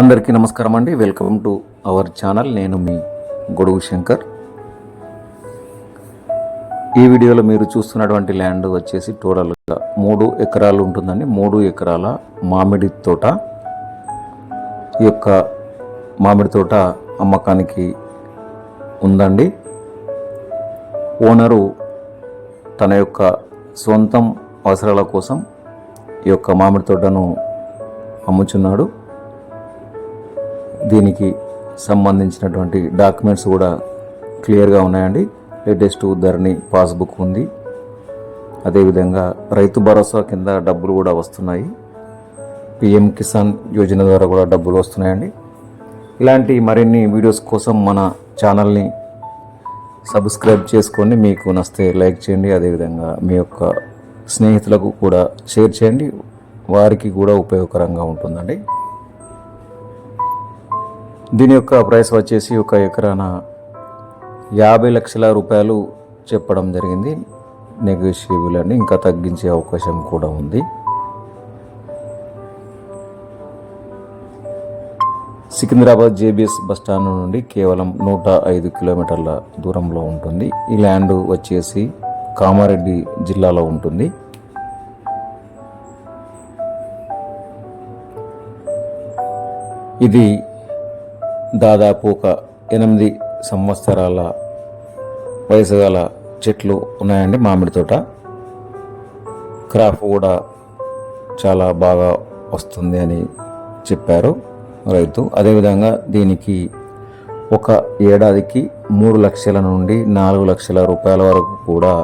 అందరికీ నమస్కారం అండి. వెల్కమ్ టు అవర్ ఛానల్ నేను మీ గొడుగు శంకర్. ఈ వీడియోలో మీరు చూస్తున్నటువంటి ల్యాండ్ వచ్చేసి టోటల్గా మూడు ఎకరాలు ఉంటుందండి. మూడు ఎకరాల మామిడి తోట. ఈ యొక్క మామిడి తోట అమ్మకానికి ఉందండి. ఓనరు తన యొక్క సొంతం అవసరాల కోసం ఈ యొక్క మామిడి తోటను అమ్ముచున్నాడు. దీనికి సంబంధించినటువంటి డాక్యుమెంట్స్ కూడా క్లియర్గా ఉన్నాయండి. లేటెస్ట్ ధరణి పాస్బుక్ ఉంది. అదేవిధంగా రైతు భరోసా కింద డబ్బులు కూడా వస్తున్నాయి. పిఎం కిసాన్ యోజన ద్వారా కూడా డబ్బులు వస్తున్నాయండి. ఇలాంటి మరిన్ని వీడియోస్ కోసం మన ఛానల్ని సబ్స్క్రైబ్ చేసుకొని మీకు నస్తే లైక్ చేయండి. అదేవిధంగా మీ యొక్క స్నేహితులకు కూడా షేర్ చేయండి. వారికి కూడా ఉపయోగకరంగా ఉంటుందండి. దీని యొక్క ప్రైస్ వచ్చేసి ఒక ఎకరాన యాభై లక్షల రూపాయలు చెప్పడం జరిగింది. నెగోషియబుల్ అని ఇంకా తగ్గించే అవకాశం కూడా ఉంది. సికింద్రాబాద్ జేబీఎస్ బస్టాండ్ నుండి కేవలం నూట ఐదు కిలోమీటర్ల దూరంలో ఉంటుంది. ఈ ల్యాండ్ వచ్చేసి కామారెడ్డి జిల్లాలో ఉంటుంది. ఇది దాదాపు ఒక ఎనిమిది సంవత్సరాల వయసు గల చెట్లు ఉన్నాయండి మామిడి తోట. క్రాప్ కూడా చాలా బాగా వస్తుంది అని చెప్పారు రైతు. అదేవిధంగా దీనికి ఒక ఏడాదికి మూడు లక్షల నుండి నాలుగు లక్షల రూపాయల వరకు కూడా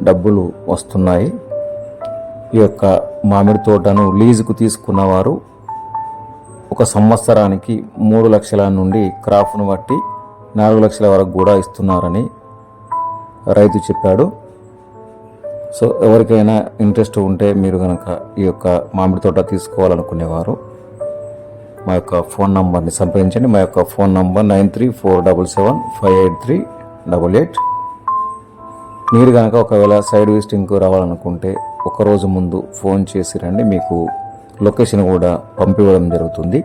డబ్బులు వస్తున్నాయి. ఈ యొక్క మామిడి తోటను లీజుకు తీసుకున్నవారు ఒక సంవత్సరానికి మూడు లక్షల నుండి క్రాప్ను బట్టి నాలుగు లక్షల వరకు కూడా ఇస్తున్నారని రైతు చెప్పాడు. సో ఎవరికైనా ఇంట్రెస్ట్ ఉంటే మీరు కనుక ఈ యొక్క మామిడి తోట తీసుకోవాలనుకునేవారు మా యొక్క ఫోన్ నంబర్ని సంప్రదించండి. మా యొక్క phone number nine three four double seven five eight three double eight. మీరు కనుక ఒకవేళ సైడ్ విజిటింగ్కు రావాలనుకుంటే ఒక రోజు ముందు ఫోన్ చేసి రండి మీకు లొకేషన్ కూడా పంపివ్వడం జరుగుతుంది.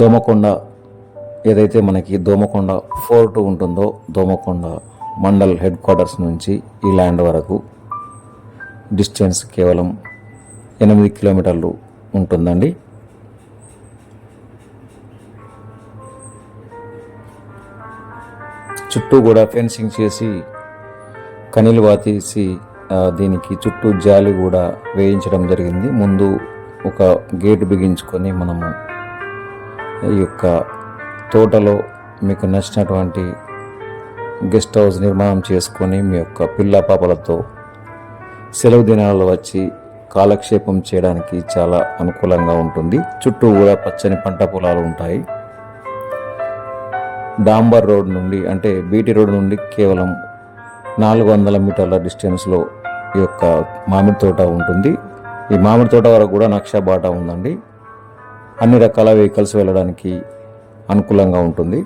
దోమకొండ ఏదైతే మనకి దోమకొండ ఫోర్ట్ ఉంటుందో దోమకొండ మండల్ హెడ్ క్వార్టర్స్ నుంచి ఈ ల్యాండ్ వరకు డిస్టెన్స్ కేవలం ఎనిమిది కిలోమీటర్లు ఉంటుందండి. చుట్టూ కూడా ఫెన్సింగ్ చేసి కనీలు వాతీసి దీనికి చుట్టూ జాలి కూడా వేయించడం జరిగింది. ముందు ఒక గేట్ బిగించుకొని మనము ఈ యొక్క తోటలో మీకు నచ్చినటువంటి గెస్ట్ హౌస్ నిర్మాణం చేసుకొని మీ యొక్క పిల్ల పాపలతో సెలవు దినాల్లో వచ్చి కాలక్షేపం చేయడానికి చాలా అనుకూలంగా ఉంటుంది. చుట్టూ కూడా పచ్చని పంట పొలాలు ఉంటాయి. డాంబర్ రోడ్ నుండి అంటే బీటీ రోడ్ నుండి కేవలం నాలుగు వందల మీటర్ల డిస్టెన్స్లో ఈ యొక్క మామిడి తోట ఉంటుంది. ఈ మామిడి తోట వరకు కూడా నక్షా బాట ఉందండి. అన్ని రకాల వెహికల్స్ వెళ్ళడానికి అనుకూలంగా ఉంటుంది.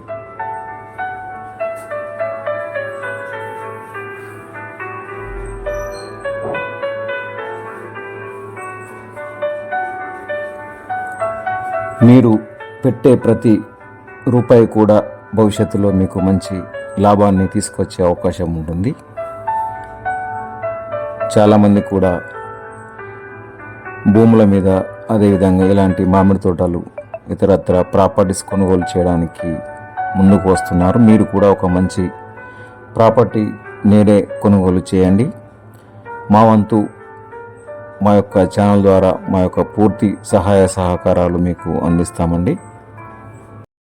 మీరు పెట్టే ప్రతి రూపాయి కూడా భవిష్యత్తులో మీకు మంచి లాభాన్ని తీసుకొచ్చే అవకాశం ఉంటుంది. చాలామంది కూడా భూముల మీద అదేవిధంగా ఇలాంటి మామిడి తోటలు ఇతరత్ర ప్రాపర్టీస్ కొనుగోలు చేయడానికి ముందుకు వస్తున్నారు. మీరు కూడా ఒక మంచి ప్రాపర్టీ నేడే కొనుగోలు చేయండి. మా వంతు మా యొక్క ఛానల్ ద్వారా మా యొక్క పూర్తి సహాయ సహకారాలు మీకు అందిస్తామండి.